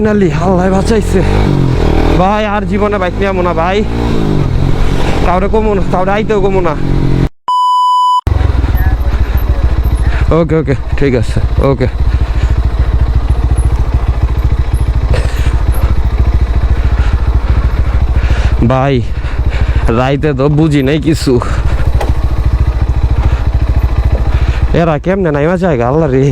Finally আল্লাহ বাঁচাইছে। ভাই, আর জীবনে বাইক নিয়ে ভাই। কাউরে কমো না, কাউরে আইতেও কমো না। ওকে ওকে ঠিক আছে ওকে ভাই, রাইতে তো বুঝি নাই কিছু। এরা কেমনে নাইমা জায়গা আল্লাহ রে।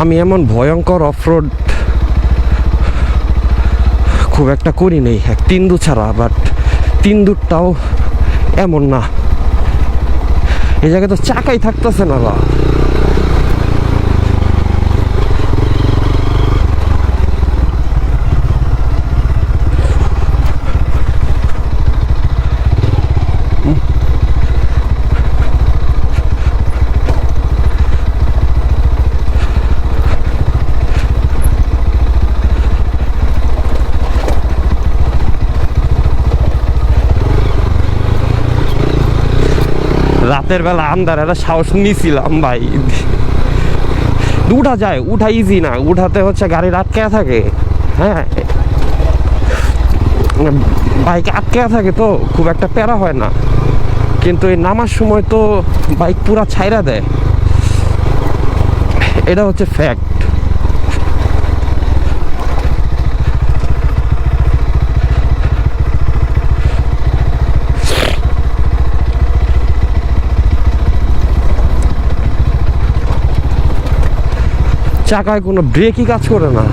আমি এমন ভয়ঙ্কর অফরোড খুব একটা করি নেই। এক তিন দু ছাড়া বাট তিন্দুরটাও এমন না। এই জায়গায় তো চাকাই থাকতেছে না বা। রাতের বেলা আন্দার একটা সাহস নিছিলাম ভাই। উঠা যায়, উঠা ইজি না, উঠাতে হচ্ছে গাড়ি আটকে থাকে। হ্যাঁ? বাইক আটকে থাকে তো, খুব একটা প্যারা হয় না। কিন্তু এই নামার সময় তো বাইক পুরা ছাইরা দেয়। এটা হচ্ছে ফ্যাক্ট চাকায় কোনো ব্রেকই কাজ করে না।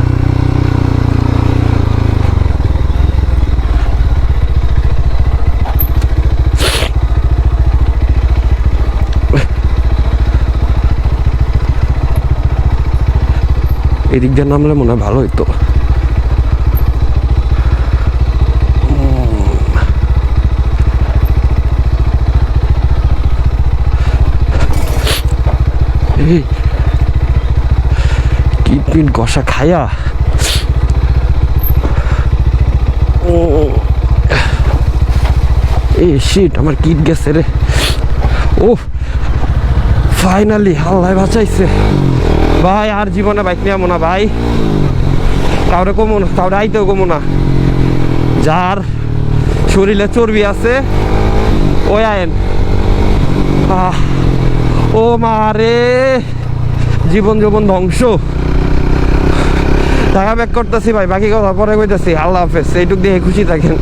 এদিক দিয়ে নামলে মনে হয় ভালো হইতো। এই কিডনির কষা খায়া। ও এই শিট আমার কিট গেছে রে। ও ফাইনালি আল্লাহ বাঁচাইছে। ভাই, আর জীবনে বাইক নিয়ে না, ভাই। কাউরে কমো না, কাউরে আইতেও কমো না। যার শরীরে চর্বি আছে, ওই আয়েন। ও মা রে। জীবন জীবন ধ্বংস। টাকা ব্যাক করতেছি ভাই বাকি কথা পরে কইতেছি। আল্লাহ হাফেজ এইটুক দিয়ে খুশি থাকেন।